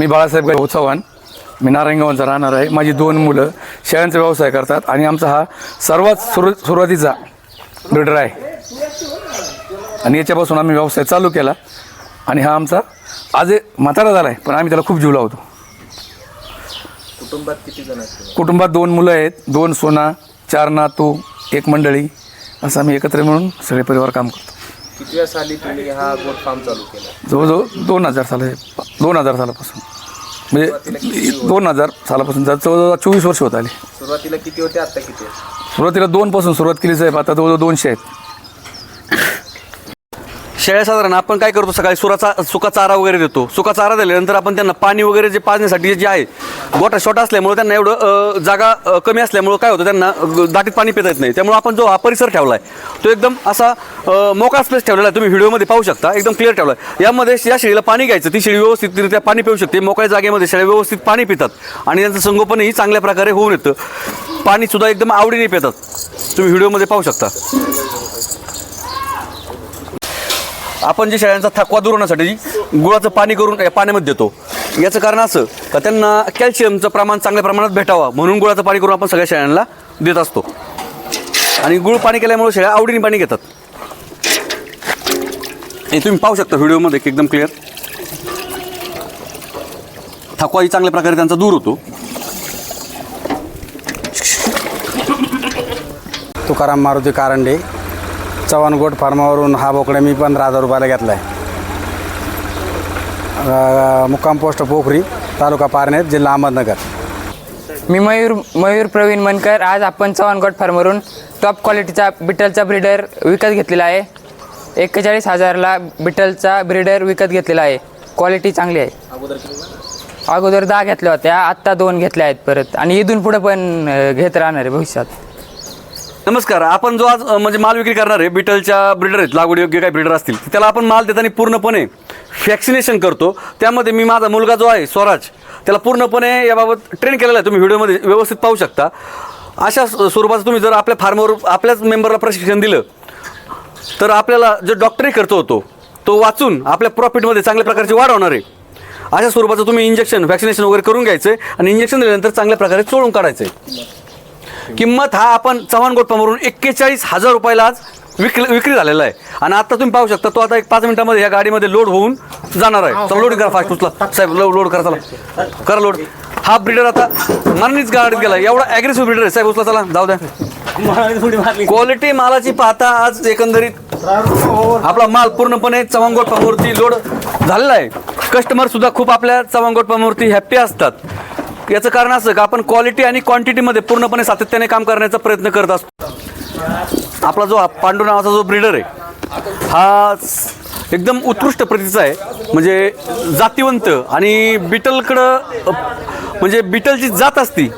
मी बाळासाहेब गाव चव्हाण. मी नारायणगावचा राहणार आहे. माझी दोन मुलं शेळ्यांचा व्यवसाय करतात आणि आमचा हा सर्वात सुरू सुरुवातीचा ब्रिडर आहे. आणि याच्यापासून आम्ही व्यवसाय चालू केला. आणि हा आमचा आज म्हातारा झाला आहे पण आम्ही त्याला खूप जीव लावतो. कुटुंबात किती जण कुटुंबात दोन मुलं आहेत. दोन सोना चार नातू एक मंडळी. असं आम्ही एकत्र मिळून सगळे परिवार काम करतो. कितव्या साली तुम्ही हा गोट फार्म चालू केला? जवळजवळ दोन हजार साला दोन हजार सालापासून. म्हणजे दोन हजार सालापासून जर जवळजवळ चोवीस वर्ष होत आली. सुरुवातीला किती होते आता किती आहेत सुरुवातीला दोनपासून सुरुवात केली साहेब आता जवळजवळ दोनशे आहेत. शेळ्या साधारण आपण काय करतो? सकाळी सुराचा सुका चारा वगैरे देतो. सुका चारा दिल्यानंतर आपण त्यांना पाणी वगैरे जे पाजण्यासाठी जे आहे गोठा छोटा असल्यामुळे त्यांना एवढं जागा कमी असल्यामुळं काय होतं? त्यांना दाटीत पाणी पिता येत नाही. त्यामुळे आपण जो हा परिसर ठेवला आहे तो एकदम असा मोका मोकळा स्पेस ठेवलेला आहे. तुम्ही व्हिडिओमध्ये पाहू शकता. एकदम क्लिअर ठेवला आहे यामध्ये या शेळीला पाणी घ्यायचं. ती शेळी व्यवस्थितरित्या पाणी पिऊ शकते. मोकळ्या जागेमध्ये शेळ्या व्यवस्थित पाणी पितात. आणि त्यांचं संगोपनही चांगल्या प्रकारे होऊन येतं. पाणीसुद्धा एकदम आवडीने पितात. तुम्ही व्हिडिओमध्ये पाहू शकता. आपण जे शेळ्यांचा थकवा दूर होण्यासाठी गुळाचं पाणी करून या पाण्यामध्ये देतो. याचं कारण असं का त्यांना कॅल्शियमचं प्रमाण चांगल्या प्रमाणात भेटावं म्हणून गुळाचं पाणी करून आपण सगळ्या शेळ्यांना देत असतो. आणि गुळ पाणी केल्यामुळे शेळ्या आवडीने पाणी घेतात. हे तुम्ही पाहू शकता व्हिडिओमध्ये एकदम क्लिअर थकवाही चांगल्या प्रकारे त्यांचा दूर होतो. तुकाराम मारुती कारंडे चव्हाण गोट फार्मावरून हा बोकडा मी पंधरा हजार रुपयाला घेतला आहे मुक्काम पोस्ट पोखरी तालुका पारनेर जिल्हा अहमदनगर. मी मयूर मयूर प्रवीण मनकर. आज आपण चव्हाणगड फार्मवरून टॉप क्वालिटीचा बिटलचा ब्रीडर विकत घेतलेला आहे. एक्केचाळीस हजारला बिटलचा ब्रीडर विकत घेतलेला आहे. क्वालिटी चांगली आहे. अगोदर दहा घेतल्या होत्या आत्ता दोन घेतल्या आहेत परत. आणि इथून पुढं पण घेत राहणार आहे भविष्यात. नमस्कार आपण जो आज अ, म्हणजे माल विक्री करणार आहे बिटलच्या ब्रिडर आहेत लागवड योग्य काही ब्रिडर असतील त्याला आपण माल देताना पूर्णपणे व्हॅक्सिनेशन करतो. त्यामध्ये मी माझा मुलगा जो आहे स्वराज त्याला पूर्णपणे याबाबत ट्रेन केलेला आहे. तुम्ही व्हिडिओमध्ये व्यवस्थित पाहू शकता. अशा स- स्वरूपाचं तुम्ही जर आपल्या फार्मवर आपल्याच मेंबरला प्रशिक्षण दिलं तर आपल्याला जो डॉक्टरी खर्च होतो तो वाचून आपल्या प्रॉफिटमध्ये चांगल्या प्रकारची वाढ होणार आहे. अशा स्वरूपाचं तुम्ही इंजेक्शन व्हॅक्सिनेशन वगैरे करून घ्यायचं आहे आणि इंजेक्शन दिल्यानंतर चांगल्या प्रकारे चोळून काढायचं आहे किंमत. हा आपण चव्हाण गोटपामरून एक्केचाळीस हजार रुपयाला आज विक्री विक्री झालेला आहे. आणि आता तुम्ही पाहू शकता तो आता एक पाच मिनिटामध्ये या गाडीमध्ये लोड होऊन जाणार आहे. चला लोड करा फास्ट उचला. साहेब लो लोड करा चला. करा लोड हा ब्रिडर आता मनानेच गाडीत गेला. एवढा ॲग्रेसिव्ह ब्रिडर आहे. साहेब उचला चला. जाऊ द्या. क्वालिटी मालाची पाहता आज एकंदरीत आपला माल पूर्णपणे चव्हाणगोट पामूर्ती लोड झालेला आहे. कस्टमर सुद्धा खूप आपल्या चव्हाणगोट पामूर्ती हॅप्पी असतात. याचं कारण असं का आपण क्वालिटी आणि क्वांटिटीमध्ये पूर्णपणे सातत्याने काम करण्याचा प्रयत्न करत असतो. आपला जो पांडू नावाचा जो ब्रीडर आहे हा एकदम उत्कृष्ट प्रतीचा आहे. म्हणजे जातीवंत आणि बिटलकडं म्हणजे बिटलची जात असती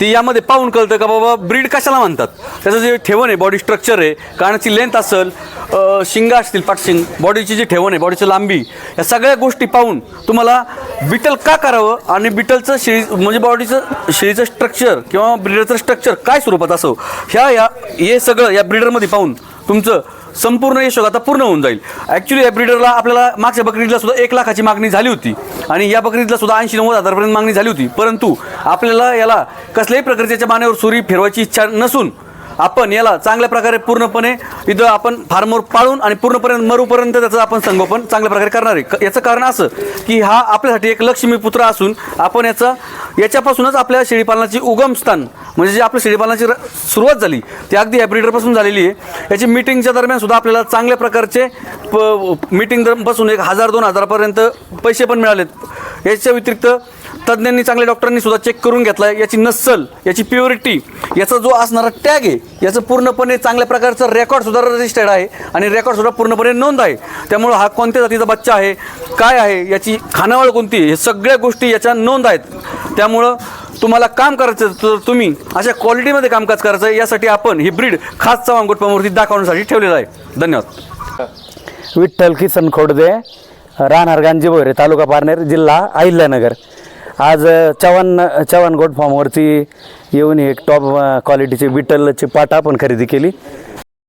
ती यामध्ये पाहून कळतं का बाबा ब्रीड कशाला म्हणतात? त्याचं जे ठेवण आहे बॉडी स्ट्रक्चर आहे कानाची लेंथ असेल शिंगा असतील पाठशिंग बॉडीची जी ठेवण आहे बॉडीची लांबी या सगळ्या गोष्टी पाहून तुम्हाला बिटल का करावं आणि बिटलचं शेळी म्हणजे बॉडीचं शेळीचं स्ट्रक्चर किंवा ब्रीडरचं स्ट्रक्चर काय स्वरूपात असो ह्या या हे सगळं या ब्रीडरमध्ये पाहून तुमचं संपूर्ण यशोग आता पूर्ण होऊन जाईल. ॲक्च्युली या ब्रिडरला आपल्याला मागच्या बकरीदला सुद्धा एक लाखाची मागणी झाली होती. आणि या बकरीदला सुद्धा ऐंशी नव्वद हजारपर्यंत मागणी झाली होती. परंतु आपल्याला याला कसल्याही प्रकारच्या मानेवर सुरी फिरवायची इच्छा नसून आपण याला चांगल्या प्रकारे पूर्णपणे इथं आपण फार्मवर पाळून आणि पूर्णपर्यंत मरूपर्यंत त्याचं आपण संगोपन चांगल्या प्रकारे करणार आहे. क- याचं कारण असं की हा आपल्यासाठी एक लक्ष्मीपुत्र असून आपण याचा याच्यापासूनच आपल्या शेळीपालनाची उगमस्थान म्हणजे जे आपल्या शेळीपालनाची र- सुरुवात झाली ती अगदी या झालेली आहे. याची मिटिंगच्या दरम्यान सुद्धा आपल्याला चांगल्या प्रकारचे प मिटिंग बसून एक हजार दोन हजारापर्यंत पैसे पण मिळालेत. याच्या व्यतिरिक्त तज्ज्ञांनी चांगल्या डॉक्टरांनी सुद्धा चेक करून घेतला आहे याची नस्सल याची प्युरिटी याचा जो असणारा टॅग आहे याचं पूर्णपणे चांगल्या प्रकारचं रेकॉर्ड सुद्धा रजिस्टर्ड आहे आणि रेकॉर्ड सुद्धा पूर्णपणे नोंद आहे. त्यामुळं हा कोणत्या जातीचा बच्चा आहे काय आहे याची खानावळ कोणती हे सगळ्या गोष्टी याच्या नोंद आहेत. त्यामुळं तुम्हाला काम करायचं तर तुम्ही अशा क्वालिटीमध्ये कामकाज करायचं आहे. यासाठी आपण ही ब्रीड खास चव्हाण गोटपामूर्ती दाखवण्यासाठी ठेवलेलं आहे. धन्यवाद. विठ्ठल किसन खोडदे राहणार गांजी तालुका पारनेर जिल्हा अहिल्यानगर. आज चव्हाण चव्हाण गोट फॉर्मवरती येऊन एक टॉप क्वालिटीचे क्वालिटीची विठ्ठलची पाट आपण खरेदी केली.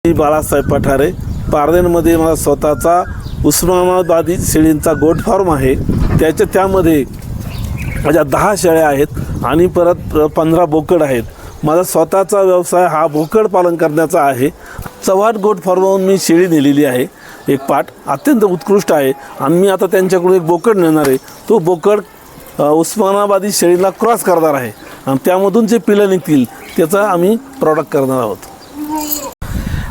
मी बाळासाहेब पठारे पारदेनमध्ये मला स्वतःचा उस्मानाबादी शेळींचा गोट फॉर्म आहे. त्याच्या त्यामध्ये माझ्या दहा शेळ्या आहेत आणि परत पंधरा बोकड आहेत. माझा स्वतःचा व्यवसाय हा बोकड पालन करण्याचा आहे. चव्हाण गोट फॉर्मवरून मी शेळी नेलेली आहे एक पाट. अत्यंत उत्कृष्ट आहे. आणि मी आता त्यांच्याकडून एक बोकड नेणार आहे. तो बोकड उस्मानाबादी शेळीला क्रॉस करणार आहे. आणि त्यामधून जे पिलं निघतील त्याचा आम्ही प्रॉडक्ट करणार आहोत.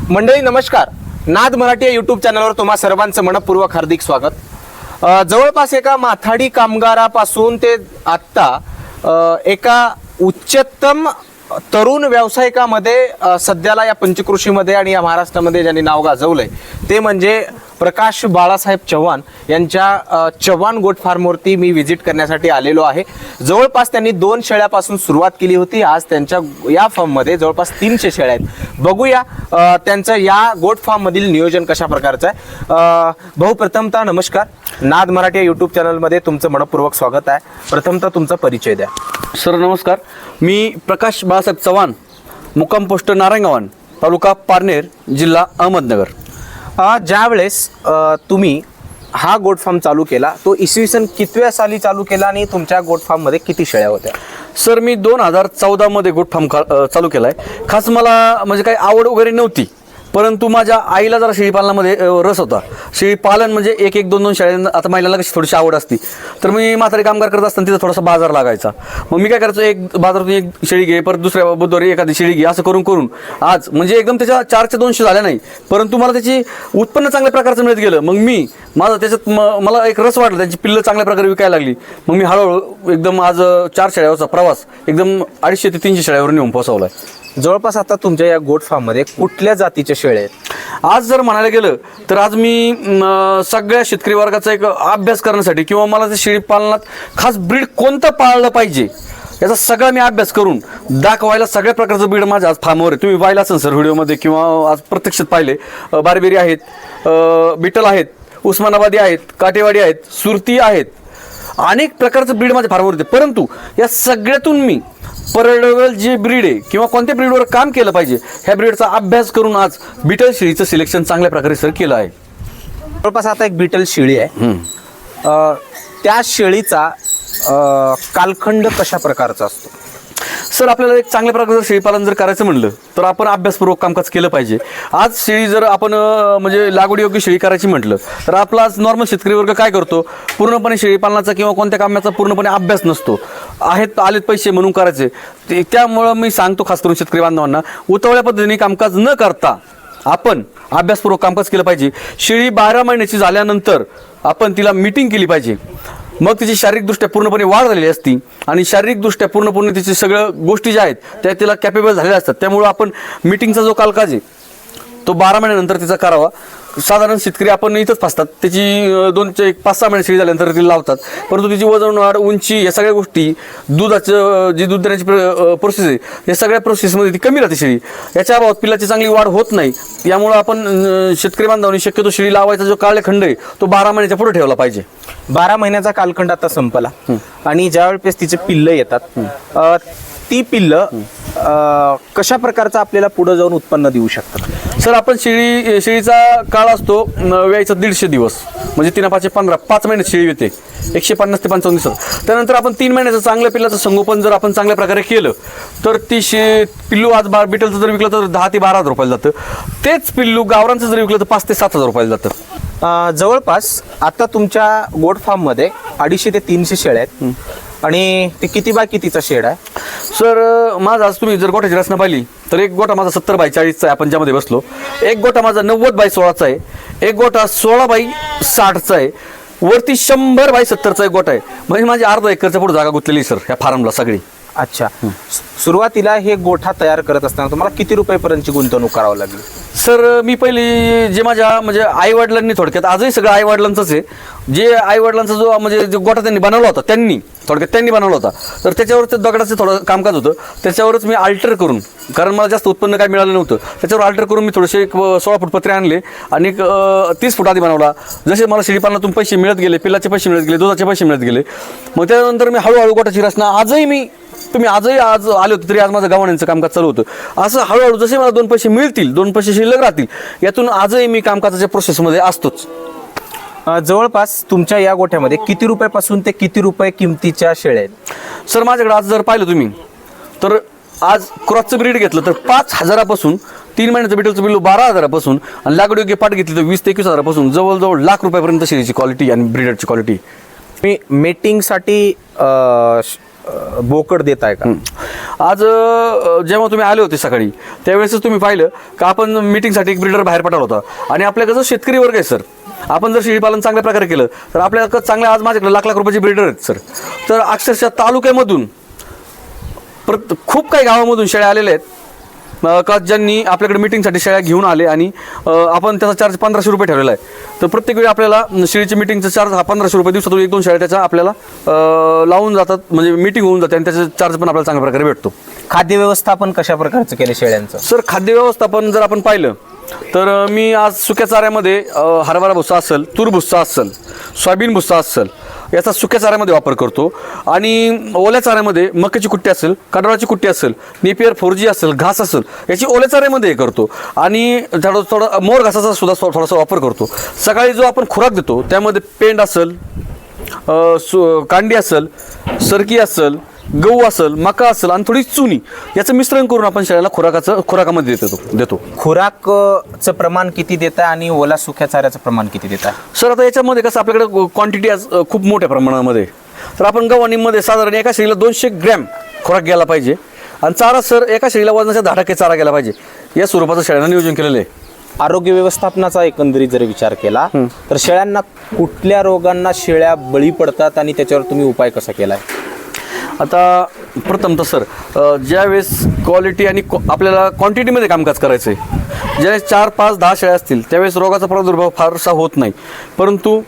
मंडळी नमस्कार. नाद मराठी या यूट्यूब चॅनलवर तुम्हा सर्वांचं मनपूर्वक हार्दिक स्वागत. जवळपास एका माथाडी कामगारापासून ते आत्ता एका उच्चतम तरुण व्यावसायिकामध्ये सध्याला या पंचकृषीमध्ये आणि या महाराष्ट्रामध्ये ज्यांनी नाव गाजवलंय ते म्हणजे प्रकाश बाळासाहेब चव्हाण यांच्या चव्हाण गोट फार्मवरती मी व्हिजिट करण्यासाठी आलेलो आहे. जवळपास त्यांनी दोन शेळ्यापासून सुरुवात केली होती. आज त्यांच्या या फार्ममध्ये जवळपास तीनशे शेळ्या आहेत. बघूया त्यांचं या गोट फार्ममधील नियोजन कशा प्रकारचं आहे. भाऊ प्रथमतः नमस्कार. नाद मराठी या यूट्यूब चॅनलमध्ये तुमचं मनपूर्वक स्वागत आहे. प्रथमतः तुमचा परिचय द्या. सर नमस्कार. मी प्रकाश बाळासाहेब चव्हाण मुक्काम पोस्ट नारायणगावन तालुका पारनेर जिल्हा अहमदनगर. ज्यावेळेस तुम्ही हा गोट फार्म चालू केला तो इसवी सन कितव्या साली चालू केला आणि तुमच्या गोट फार्ममध्ये किती शेळ्या होत्या? सर मी दोन हजार चौदामध्ये गोट फार्म चालू केला आहे खास मला म्हणजे काही आवड वगैरे नव्हती. परंतु माझ्या आईला जरा शेळीपालनामध्ये रस होता. शेळीपालन म्हणजे एक एक दोन दोन शेळ्या आता महिलांना कशी थोडीशी आवड असती. तर मी म्हातारी कामगार करत असताना तिथं थोडासा बाजार लागायचा. मग मी काय करायचो एक बाजारातून एक शेळी घे परत दुसऱ्या बुधवारी एखादी शेळी घे असं करून करून. आज म्हणजे एकदम त्याच्या चारशे दोनशे झाल्या नाही. परंतु मला त्याची उत्पन्न चांगल्या प्रकारचं मिळत गेलं. मग मी माझं त्याच्यात मला एक रस वाटला त्यांची पिल्लं चांगल्या प्रकारे विकायला लागली. मग मी हळूहळू एकदम आज चार शेळ्यावरचा प्रवास एकदम अडीचशे ते तीनशे शाळ्यावरून नेऊन पोहोचवला आहे जवळपास आता तुमच्या या गोट फार्ममध्ये कुठल्या जातीच्या शेळ्या आहेत? आज जर म्हणायला गेलं तर आज मी सगळ्या शेतकरी वर्गाचा एक अभ्यास करण्यासाठी किंवा मला ते शेळी पालनात खास ब्रीड कोणतं पाळलं पाहिजे याचा सगळा मी अभ्यास करून दाखवायला सगळ्या प्रकारचं ब्रीड माझ्या आज फार्मवर आहे. तुम्ही पाहिलं असेल सर व्हिडिओमध्ये किंवा आज प्रत्यक्षात पाहिले अ, बारबेरी आहेत अ, बिटल आहेत उस्मानाबादी आहेत काटेवाडी आहेत सुरती आहेत अनेक प्रकारचं ब्रीड माझ्या फार्मवर होते. परंतु या सगळ्यातून मी परवडेबल जे ब्रीड आहे किंवा कोणत्या ब्रीडवर काम केलं पाहिजे ह्या ब्रीडचा अभ्यास करून आज बिटल शेळीचं सिलेक्शन चांगल्या प्रकारे सर केलं आहे. जवळपास आता एक बिटल शेळी आहे. अ, त्या शेळीचा अ, कालखंड कशा प्रकारचा असतो? सर आपल्याला एक चांगल्या प्रकारचं शेळीपालन जर करायचं म्हणलं तर आपण अभ्यासपूर्वक कामकाज केलं पाहिजे. आज शेळी जर आपण अं, म्हणजे लागवडीयोग्य शेळी करायची म्हटलं तर आपला आज नॉर्मल शेतकरी वर्ग काय करतो? पूर्णपणे शेळीपालनाचा किंवा कोणत्या कामाचा पूर्णपणे अभ्यास नसतो. आहेत आलेत पैसे म्हणून करायचे. ते त्यामुळं मी सांगतो खास करून शेतकरी बांधवांना उतवळ्या पद्धतीने कामकाज न करता आपण अभ्यासपूर्वक कामकाज केलं पाहिजे. शेळी बारा महिन्याची झाल्यानंतर आपण तिला मीटिंग केली पाहिजे. मग तिची शारीरिकदृष्ट्या पूर्णपणे वाढ झालेली असती आणि शारीरिकदृष्ट्या पूर्णपणे तिचे सगळं गोष्टी ज्या आहेत त्या तिला कॅपेबल झालेल्या असतात. त्यामुळं आपण मीटिंगचा जो कालकाज आहे तो बारा महिन्यानंतर तिचा करावा. साधारण शेतकरी आपण इथंच फसतात. त्याची दोन ते एक पाच सहा महिने शेळी झाल्यानंतर तिला लावतात. परंतु तिची वजन वाढ उंची या सगळ्या गोष्टी दुधाचं जी दूध देण्याची प्रोसेस आहे या सगळ्या प्रोसेसमध्ये ती कमी राहते शेळी. याच्या अभावात पिलाची चांगली वाढ होत नाही. यामुळं आपण शेतकरी बांधवांनी शक्यतो शेळी लावायचा जो काळखंड आहे तो बारा महिन्याच्या पुढे ठेवला पाहिजे. बारा महिन्याचा कालखंड आता संपला. आणि ज्या वेळेस तिचे पिल्लं येतात ती पिल्लं कशा प्रकारचं आपल्याला पुढे जाऊन उत्पन्न देऊ शकतात? सर आपण शेळी शेळीचा काळ असतो व्यायचा दीडशे दिवस. म्हणजे तीन पाचशे पंधरा पाच महिन्यात शेळी येते. एकशे पन्नास ते पंचावन्न दिवसात. त्यानंतर आपण तीन महिन्याचं चांगल्या पिल्लाचं संगोपन जर आपण चांगल्या प्रकारे केलं तर ती शे पिल्लू आज बार बिटलचं जर विकलं तर दहा ते बारा हजार रुपयाला जातं. तेच पिल्लू गावरांचं जर विकलं तर पाच ते सात हजार रुपयाला जातं. जवळपास आता तुमच्या गोट फार्ममध्ये अडीचशे ते तीनशे शेळ्या आहेत. आणि ते किती बाय कितीचा शेड आहे? सर माझा आज तुम्ही जर गोठ्याची रचना पाहिली तर एक गोठा माझा सत्तर बाय चाळीसचा आहे आपण ज्यामध्ये बसलो. एक गोठा माझा नव्वद बाय सोळाचा आहे एक गोठा सोळा बाय साठचा आहे वरती शंभर बाय सत्तरचा एक गोठा आहे. म्हणजे माझी अर्धा एकरच्या पुढे जागा गुंतलेली सर ह्या फार्मला सगळी. अच्छा. सुरुवातीला हे गोठा तयार करत असताना तुम्हाला किती रुपयेपर्यंतची गुंतवणूक करावी लागली? सर मी पहिली जे माझ्या म्हणजे आई वडिलांनी थोडक्यात आजही सगळं आई वडिलांचंच आहे. जे आई वडिलांचा जो म्हणजे जो गोठा त्यांनी बनवला होता त्यांनी थोडक्यात त्यांनी बनवला होता. तर त्याच्यावर ते दगडाचं थोडं कामकाज होतं. त्याच्यावरच मी अल्टर करून कारण मला जास्त उत्पन्न काय मिळालं नव्हतं त्याच्यावर अल्टर करून मी थोडेसे एक सोळा फूट पत्रे आणले आणि एक तीस फूट आधी बनवला. जसे मला शेळीपालनातून पैसे मिळत गेले पिल्लाचे पैसे मिळत गेले दुधाचे पैसे मिळत गेले. मग त्यानंतर मी हळूहळू गोठाची रचना आजही मी तुम्ही आजही आज आले होते तरी आज माझं गव्हाण्यांचं कामकाज चालू होतं. असं हळूहळू जसे मला दोन पैसे मिळतील दोन पैसे शिल्लक राहतील यातून आजही मी कामकाजाच्या प्रोसेसमध्ये असतोच. अ, जवळपास तुमच्या या गोठ्यामध्ये किती रुपयापासून ते किती रुपये किमतीच्या शेळ्या आहेत? सर माझ्याकडे आज जर पाहिलं तुम्ही तर आज क्रॉसचं ब्रीड घेतलं तर पाच हजारापासून तीन महिन्याचं बिटलचं बिल बारा हजारापासून आणि लागवड योग्य पाठ घेतली तर वीस ते एकवीस हजारापासून जवळजवळ लाख रुपयापर्यंत शेळीची क्वालिटी आणि ब्रीडरची क्वालिटी मी मेटिंगसाठी अ, श- बोकड देत आहे का? आज जेव्हा तुम्ही आले होते सकाळी त्यावेळेसच तुम्ही पाहिलं का आपण मीटिंगसाठी एक ब्रीडर बाहेर पडला होता. आणि आपल्या कसं शेतकरी वर्ग आहे सर. आपण जर शेळीपालन चांगल्या प्रकारे केलं तर आपल्याला चांगल्या आज माझ्याकडे लाख लाख रुपयाचे ब्रीडर आहेत सर. तर अक्षरशः तालुक्यामधून खूप काही गावामधून शेळ्या आलेल्या आहेत. का ज्यांनी आपल्याकडे मिटिंगसाठी शेळ्या घेऊन आले आणि आपण त्याचा चार्ज पंधराशे रुपये ठेवलेला आहे. तर प्रत्येक वेळी आपल्याला शेळीची मिटिंगचा चार्ज हा पंधराशे रुपये दिवसातून एक दोन शेळ्या त्याचा आपल्याला लावून जातात म्हणजे मिटिंग होऊन जाते आणि त्याचा चार्ज पण आपल्याला चांगल्या प्रकारे भेटतो. खाद्य व्यवस्थापन कशा प्रकारचं केलं शेळ्यांचं? सर खाद्य व्यवस्थापन जर आपण पाहिलं तर मी आज सुक्या चाऱ्यामध्ये हरभरा भुस्सा असेल तूर भुस्सा असेल सोयाबीन भुस्सा असेल याचा सुक्या चाऱ्यामध्ये वापर करतो. आणि ओल्या चाऱ्यामध्ये मक्याची कुट्टी असेल कडवाची कुट्टी असेल नेपियर फोर जी असेल घास असेल याची ओल्या चाऱ्यामध्ये हे करतो. आणि थोडं थोडं मोर घासाचा सुद्धा थोडासा वापर करतो. सकाळी जो आपण खुराक देतो त्यामध्ये पेंड असेल सु कांडी असेल सरकी असेल गहू असेल मका असेल आणि थोडी चुनी याचं मिश्रण करून आपण शेळ्याला खुराकाचं खुराकामध्ये देतो देतो. खुराकचं प्रमाण किती देत आणि ओला सुक्या चाऱ्याचं प्रमाण किती देत आहे सर आता याच्यामध्ये कसं आपल्याकडे क्वांटिटी आज अ, खूप मोठ्या प्रमाणामध्ये. आहे. तर आपण गव्हाणीमध्ये साधारण एका शेळीला दोनशे ग्रॅम खुराक घ्यायला पाहिजे. आणि चारा सर एका शेळीला वजनाच्या दहा टक्के चारा गेला पाहिजे. या स्वरूपाचं शेळ्यांना नियोजन केलेलं आहे. आरोग्य व्यवस्थापनाचा एकंदरीत जर विचार केला तर शेळ्यांना कुठल्या रोगांना शेळ्या बळी पडतात आणि त्याच्यावर तुम्ही उपाय कसा केलाय? आता प्रथम तर सर ज्यावेळेस क्वालिटी आणि आपल्याला क्वांटिटीमध्ये कामकाज करायचं आहे ज्यावेळेस चार पाच दहा शेळ्या असतील त्यावेळेस रोगाचा प्रादुर्भाव फारसा होत नाही. परंतु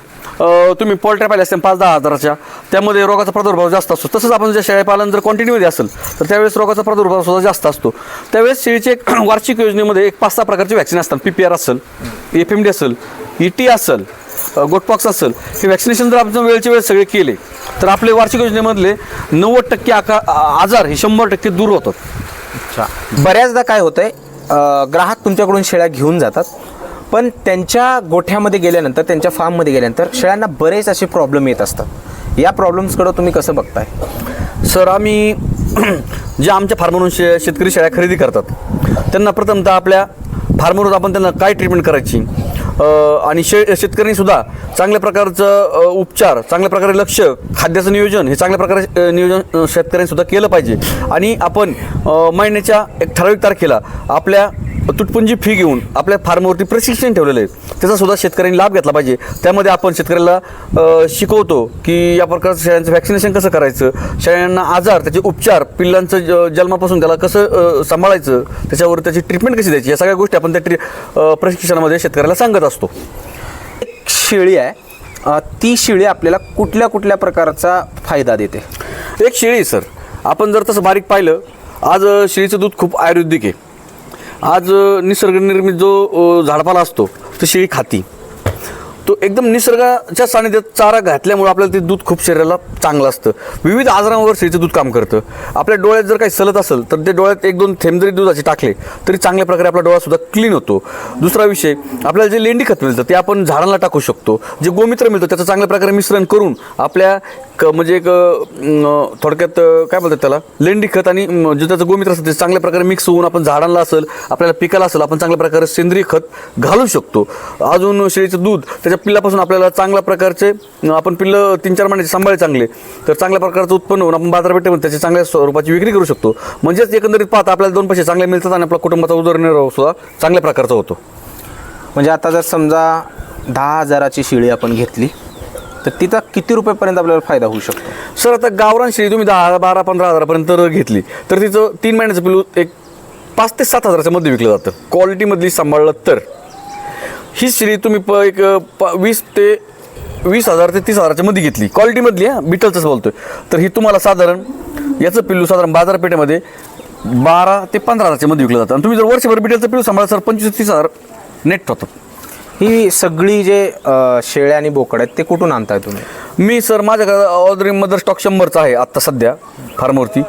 तुम्ही पोल्ट्री पाहिल्या असतील पाच दहा हजाराच्या त्यामध्ये रोगाचा प्रादुर्भाव जास्त असतो. तसंच आपण जर शेळ्या पालन जर क्वांटिटीमध्ये असेल तर त्यावेळेस रोगाचा प्रादुर्भाव सुद्धा जास्त असतो. त्यावेळेस शेळीचे एक वार्षिक योजनेमध्ये एक पाच सहा प्रकारचे वॅक्सिन असतात. पी पी आर असेल एफ एम डी असेल ई टी असेल गोटपॉक्स असेल. हे वॅक्सिनेशन जर आपण वेळच्या वेळ सगळे केले तर आपले वार्षिक योजनेमधले नव्वद टक्के आका आ- आजार हे शंभर टक्के दूर होतात. अच्छा. बऱ्याचदा काय होतंय ग्राहक तुमच्याकडून शेळ्या घेऊन जातात पण त्यांच्या गोठ्यामध्ये गेल्यानंतर त्यांच्या फार्ममध्ये गेल्यानंतर शेळ्यांना बरेच असे प्रॉब्लेम येत असतात. या प्रॉब्लेम्सकडं तुम्ही कसं बघताय? सर आम्ही जे आमच्या फार्मवरून शे शेतकरी शेळ्या खरेदी करतात त्यांना प्रथमतः आपल्या फार्मवरून आपण त्यांना काय ट्रीटमेंट करायची? आणि शे शेतकऱ्यांनी सुद्धा चांगल्या प्रकारचं उपचार चांगल्या प्रकारे लक्ष खाद्याचं नियोजन हे चांगल्या प्रकारे नियोजन शेतकऱ्यांनी सुद्धा केलं पाहिजे. आणि आपण महिन्याच्या एक ठराविक तारखेला आपल्या तुटपुंजी फी घेऊन आपल्या फार्मवरती प्रशिक्षण ठेवलेलं आहे. त्याचा सुद्धा शेतकऱ्यांनी लाभ घेतला पाहिजे. त्यामध्ये आपण शेतकऱ्याला शिकवतो की या प्रकारचं शेळ्यांचं व्हॅक्सिनेशन कसं करायचं शेळ्यांना आजार त्याचे उपचार पिल्लांचं ज- जन्मापासून त्याला कसं सांभाळायचं त्याच्यावर त्याची ट्रीटमेंट कशी द्यायची या सगळ्या गोष्टी आपण त्या ट्री प्रशिक्षणामध्ये शेतकऱ्याला सांगत असतो असतो. एक शेळी आहे. ती शेळी आपल्याला कुठल्या कुठल्या प्रकारचा फायदा देते? एक शेळी आहे, सर. आपण जर तसं बारीक पाहिलं आज शेळीचं दूध खूप आयुर्वेदिक आहे. आज निसर्गनिर्मित जो झाडपाला असतो तो शेळी खाती. तो एकदम निसर्गाच्या सानिध्यात चारा घातल्यामुळे आपल्याला ते दूध खूप शरीराला चांगलं असतं. विविध आजारांवर शेळीचं दूध काम करतं. आपल्या डोळ्यात जर काही सलत असेल तर ते डोळ्यात एक दोन थेंब जरी दुधाचे टाकले तरी चांगल्या प्रकारे आपला डोळासुद्धा क्लीन होतो. दुसरा विषय आपल्याला जे लेंडी खत मिळतं ते आपण झाडांना टाकू शकतो. जे गोमित्र मिळतं त्याचं चांगल्या प्रकारे मिश्रण करून आपल्या क म्हणजे एक थोडक्यात काय बोलतात त्याला? लेंडी खत आणि जे त्याचं गोमित्र असतं ते चांगल्या प्रकारे मिक्स होऊन आपण झाडांना असेल आपल्याला पिकाला असेल आपण चांगल्या प्रकारे सेंद्रिय खत घालू शकतो. अजून शेळीचं दूध त्याच्या पिल्लापासून आपल्याला चांगल्या प्रकारचे आपण पिल्लं तीन चार महिन्याचे सांभाळे चांगले तर चांगल्या प्रकारचं उत्पन्न होऊन आपण बाजारपेठेमध्ये त्याची चांगल्या स्वरूपाची विक्री करू शकतो. म्हणजेच एकंदरीत पाहता आपल्याला दोन पैसे चांगले मिळतात आणि आपल्या कुटुंबाचा उदरनिर्वाह सुद्धा चांगल्या प्रकारचा होतो. म्हणजे आता जर समजा दहा हजाराची शेळी आपण घेतली तर तिचा किती रुपयेपर्यंत आपल्याला फायदा होऊ शकतो? सर आता गावरान शेळी तुम्ही दहा बारा पंधरा हजारापर्यंत जर घेतली तर तिचं तीन महिन्याचं पिलू एक पाच ते सात हजाराच्या मध्ये विकलं जातं. क्वालिटीमधली सांभाळलं तर. ही शेळी तुम्ही प एक प वीस ते वीस हजार ते तीस हजाराच्या मध्ये घेतली. क्वालिटीमधली हा? बिटलचंच बोलतोय. तर ही तुम्हाला साधारण याचं पिल्लू साधारण बाजारपेठेमध्ये बारा ते पंधरा हजारच्या मध्ये विकलं जातं. आणि तुम्ही जर वर्षभर बिटलचं पिल्लू सांभाळा सर पंचवीस तीस हजार नेट होतं. ही सगळी जे शेळ्या आणि बोकड आहेत ते कुठून आणताय तुम्ही? मी सर माझ्याकडे ऑर्डरिंग मदर स्टॉक शंभरचा आहे आत्ता सध्या फार्मवरती.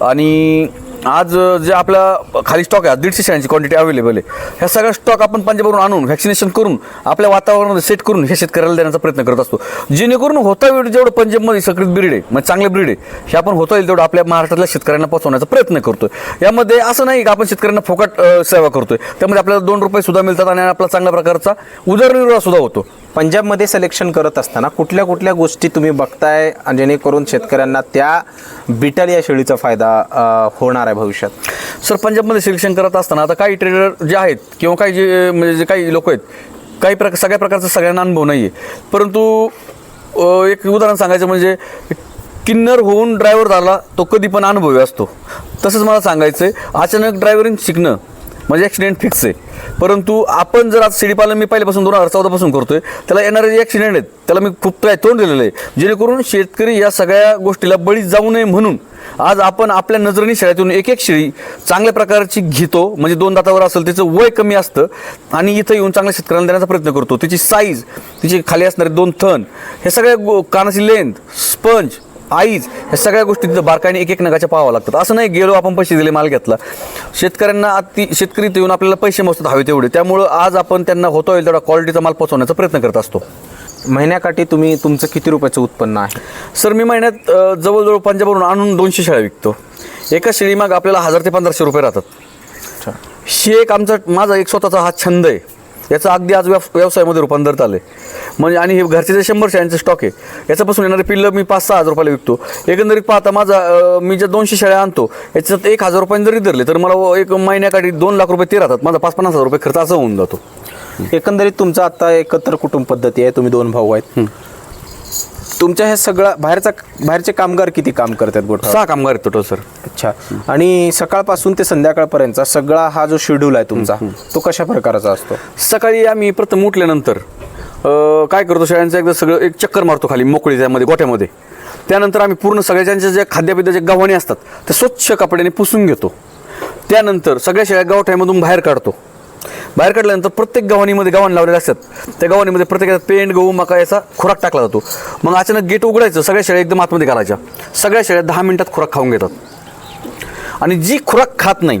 आणि आज जे आपला खाली स्टॉक आहे दीडशे शेळ्यांची क्वांटिटी अवेलेबल आहे. ह्या सगळ्या स्टॉक आपण पंजाबवरून आणून व्हॅक्सिनेशन करून आपल्या वातावरणामध्ये सेट करून हे शेतकऱ्याला देण्याचा प्रयत्न करत असतो. जेणेकरून होता वेळ जेवढं पंजाबमध्ये सगळी ब्रीड आहे म्हणजे चांगले ब्रीड आहे हे आपण होता येईल तेवढं आपल्या महाराष्ट्रातल्या शेतकऱ्यांना पोहोचवण्याचा प्रयत्न करतोय. यामध्ये असं नाही की आपण शेतकऱ्यांना फोकट सेवा करतोय. त्यामध्ये आपल्याला दोन रुपये सुद्धा मिळतात आणि आपला चांगल्या प्रकारचा उदरनिर्वाह सुद्धा होतो. पंजाबमध्ये सिलेक्शन करत असताना कुठल्या कुठल्या गोष्टी तुम्ही बघताय आणि जेणेकरून शेतकऱ्यांना त्या बिटल या शेळीचा फायदा होणार आहे? भविष्यात. सर पंजाबमध्ये सिलेक्शन करत असताना आता काही ट्रेडर जे आहेत किंवा काही जे म्हणजे जे काही लोक आहेत काही प्रकार सगळ्या प्रकारचा सगळ्यांना अनुभव नाही आहे परंतु एक उदाहरण सांगायचं म्हणजे किन्नर होऊन ड्रायव्हर झाला तो कधी पण अनुभवी असतो. तसंच मला सांगायचं आहे अचानक ड्रायव्हरिंग शिकणं म्हणजे ॲक्सिडेंट फिक्स आहे. परंतु आपण जर आज पालन मी पहिल्यापासून दोन हजार चौदापासून करतोय त्याला येणारे जे ॲक्सिडेंट आहेत त्याला मी खूप काय तोंड दिलेलं आहे. जेणेकरून शेतकरी या सगळ्या गोष्टीला बळी जाऊ नये म्हणून आज आपण आपल्या नजरेने शेळ्यातून एक एक शेळी चांगल्या प्रकारची घेतो. म्हणजे दोन दातावर असेल त्याचं वय कमी असतं आणि इथं येऊन चांगल्या शेतकऱ्यांना देण्याचा प्रयत्न करतो. तिची साईज तिची खाली असणारे दोन थन हे सगळ्या गो- कानाची लेंथ स्पंज आईज ह्या सगळ्या गोष्टी तिथं बारकाईने एक एक नगाच्या पाहावं लागतात. असं नाही गेलो आपण पैसे दिले माल घेतला. शेतकऱ्यांना अति शेतकरी येऊन आपल्याला पैसे मोजतात हवे तेवढे. त्यामुळं आज आपण त्यांना होता होईल तेवढा क्वालिटीचा माल पोहोचवण्याचा प्रयत्न करत असतो. महिन्याकाठी तुम्ही तुमचं किती रुपयाचं उत्पन्न आहे? सर मी महिन्यात जवळजवळ पंजाबवरून आणून दोनशे शेळ्या विकतो. एका शेळी माग आपल्याला हजार ते पंधराशे रुपये राहतात. ही एक आमचा माझा एक स्वतःचा हा छंद आहे. याचा अगदी आज व्यव व्यवसायामध्ये रूपांतर झालं म्हणजे आणि हे घरचे जे शंभर शेळ्यांचे स्टॉक आहे याच्यापासून येणारे पिल्लं मी पाच सहा हजार रुपयाला विकतो. एकंदरीत पाहता माझा मी ज्या दोनशे शेळ्या आणतो याच्यात एक हजार रुपयांनी जरी धरले तर मला एक महिन्याकाठी दोन लाख रुपये ते राहतात. माझा पाच पन्नास हजार रुपये खर्च असं होऊन जातो. एकंदरीत तुमचं आता एकत्र कुटुंब पद्धती आहे तुम्ही दोन भाऊ आहेत. तुमच्या हे सगळं बाहेरचा बाहेरचे कामगार किती काम करतात गोठा सहा कामगार टोटल सर अच्छा. आणि सकाळपासून ते संध्याकाळपर्यंतचा सगळा हा जो शेड्यूल आहे तुमचा तो कशा प्रकारचा असतो? सकाळी आम्ही प्रथम उठल्यानंतर अ, काय करतो शेळ्यांचं एकदा सगळं एक चक्कर मारतो खाली मोकळी त्यामध्ये गोठ्यामध्ये. त्यानंतर आम्ही पूर्ण सगळ्यांच्या ज्या खाद्यपिद्याच्या गव्हाणी असतात ते स्वच्छ कपड्याने पुसून घेतो. त्यानंतर सगळ्या शेळ्या गवठ्यामधून बाहेर काढतो. बाहेर काढल्यानंतर प्रत्येक गव्हाणीमध्ये गव्हाण लावलेले असतात. त्या गव्हाणीमध्ये प्रत्येकाचा पेंट गहू मका याचा खुराक टाकला जातो. मग अचानक गेट उघडायचं सगळ्या शेळ्या एकदम आतमध्ये घालायच्या. सगळ्या शेळ्या दहा मिनिटात खुराक खाऊन घेतात. आणि जी खुराक खात नाही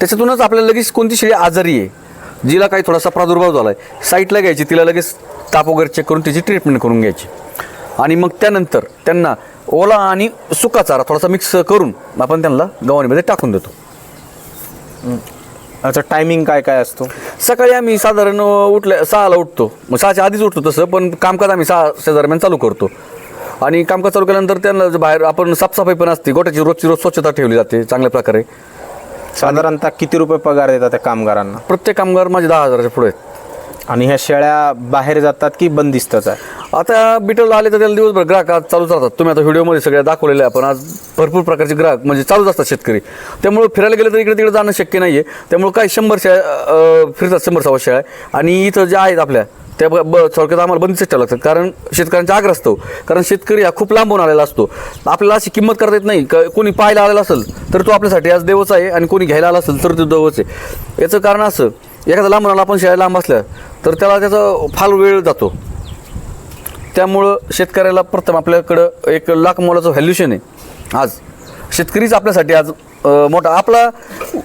त्याच्यातूनच आपल्याला लगेच कोणती शेळी आजारी आहे जिला काही थोडासा प्रादुर्भाव झाला आहे साईटला घ्यायची तिला लगेच ताप वगैरे चेक करून तिची ट्रीटमेंट करून घ्यायची. आणि मग त्यानंतर त्यांना ओला आणि सुका चारा थोडासा मिक्स करून आपण त्यांना गव्हाणीमध्ये टाकून देतो. याचा टायमिंग काय काय असतो? सकाळी आम्ही साधारण उठल्या सहाला उठतो. मग सहाच्या आधीच उठतो तसं पण कामकाज आम्ही सहाच्या दरम्यान चालू करतो. आणि कामकाज चालू केल्यानंतर त्यांना बाहेर आपण साफसफाई पण असते. गोट्याची रोजची रोज स्वच्छता ठेवली जाते चांगल्या प्रकारे. साधारणतः किती रुपये पगार देतात त्या कामगारांना? प्रत्येक कामगार माझे दहा हजाराच्या पुढे आहेत. आणि ह्या शेळ्या बाहेर जातात की बंदिस्तच आहे आता बिटल आले तर त्याला दिवसभर ग्राहक आज चालूच राहतात. तुम्ही आता व्हिडिओमध्ये सगळ्या दाखवलेले आहे आपण आज भरपूर प्रकारचे ग्राहक म्हणजे चालूच असतात शेतकरी. त्यामुळे फिरायला गेलं तर इकडे तिकडे जाणं शक्य नाही आहे त्यामुळे काही शंभर शेळ्या अं, फिरतात शंभर सव्वा शेळ्या. आणि इथं ज्या आहेत आपल्या त्या ब- ब- थोडक्यात आम्हाला बंदिस्त ठेवावं लागतात. कारण शेतकऱ्यांचा आग्रह असतो. कारण शेतकरी हा खूप लांबून आलेला असतो. आपल्याला अशी किंमत करता येत नाही. क- कोणी पाहायला आलेला असेल तर तो आपल्यासाठी आज देवच आहे. आणि कोणी घ्यायला आला असेल तर तो देवच आहे. याचं कारण असं एखादा लांबून आला आपण शेळ्या लांब असल्या तर त्याला त्याचा फार वेळ जातो. त्यामुळं शेतकऱ्याला प्रथम आपल्याकडं एक लाख मोलाचं व्हॅल्युशन आहे. आज शेतकरीच आपल्यासाठी आज मोठा आपला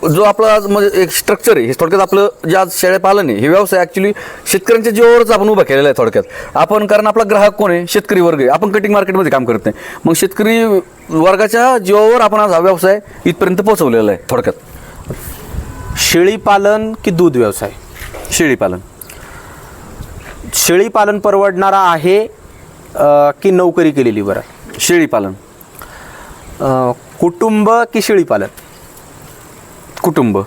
जो आपला आज म्हणजे एक स्ट्रक्चर आहे. हे थोडक्यात आपलं जे आज शेळ्या पालन आहे हे व्यवसाय ॲक्च्युली शेतकऱ्यांच्या जीवावरच आपण उभा केलेला आहे थोडक्यात. आपण कारण आपला ग्राहक कोण आहे? शेतकरी वर्ग आहे. आपण कटिंग मार्केटमध्ये काम करत नाही. मग शेतकरी वर्गाच्या जीवावर आपण आज हा व्यवसाय इथपर्यंत पोहोचवलेला आहे थोडक्यात. शेळी पालन की दूध व्यवसाय? शेळी पालन. शेळी पालन परवडणारा आहे अ, की नोकरी केलेली बरं? शेळी पालन. अ, कुटुंब की शेळी पालन? कुटुंब.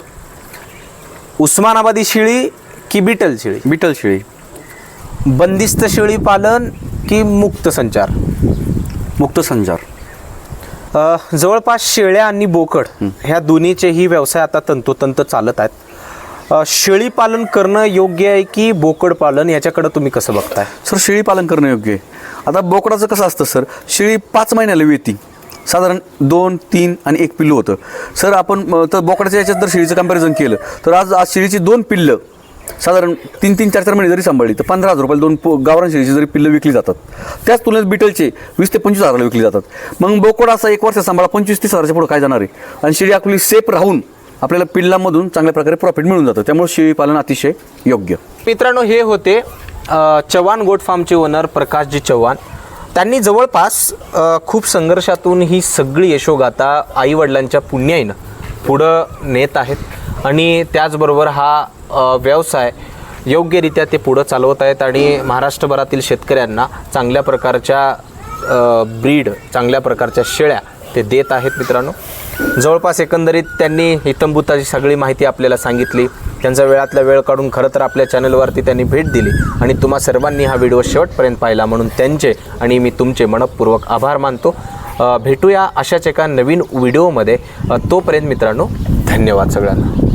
उस्मानाबादी शेळी की बिटल शेळी? बिटल शेळी. बंदिस्त शेळी पालन की मुक्त संचार? मुक्त संचार. अ, जवळपास शेळ्या आणि बोकड ह्या दोन्हीचेही व्यवसाय आता तंतोतंत चालत आहेत. शेळी पालन करणं योग्य आहे की बोकड पालन? याच्याकडे तुम्ही कसं बघताय? सर शेळी पालन करणं योग्य आहे. आता बोकडाचं कसं असतं सर? शेळी पाच महिन्याला येती साधारण दोन तीन आणि एक पिल्लू होतं. सर आपण तर बोकडाच्या याच्यात जर शेळीचं कंपॅरिझन केलं तर आज आज शेळीची दोन पिल्लं साधारण तीन तीन चार चार महिने जरी सांभाळली तर पंधरा हजार रुपयाला दोन गावरान शेळीची जरी पिल्लं विकली जातात त्याच तुलनेत बिटलचे वीस ते पंचवीस हजाराला विकली जातात. मग बोकड असा एक वर्ष सांभाळा पंचवीस तीस हजाराच्या पुढे काय जाणार आहे? आणि शेळी आपली सेफ राहून आपल्याला पिल्लामधून चांगल्या प्रकारे प्रॉफिट मिळून जातं. त्यामुळे शेळी पालन अतिशय योग्य. मित्रांनो हे होते चव्हाण गोट फार्मचे ओनर प्रकाशजी चव्हाण. त्यांनी जवळपास खूप संघर्षातून ही सगळी यशोगाथा आईवडिलांच्या पुण्याईनं पुढं नेत आहेत. आणि त्याचबरोबर हा व्यवसाय योग्यरित्या ते पुढं चालवत आहेत आणि महाराष्ट्रभरातील शेतकऱ्यांना चांगल्या प्रकारच्या ब्रीड चांगल्या प्रकारच्या शेळ्या ते देत आहेत मित्रांनो. जवळपास एकंदरीत त्यांनी हितंभूताची सगळी माहिती आपल्याला सांगितली. त्यांचा वेळातला वेळ काढून खरं तर आपल्या चॅनलवरती त्यांनी भेट दिली. आणि तुम्हा सर्वांनी हा व्हिडिओ शेवटपर्यंत पाहिला म्हणून त्यांचे आणि मी तुमचे मनपूर्वक आभार मानतो. भेटूया अशाच एका नवीन व्हिडिओमध्ये. तोपर्यंत मित्रांनो धन्यवाद सगळ्यांना.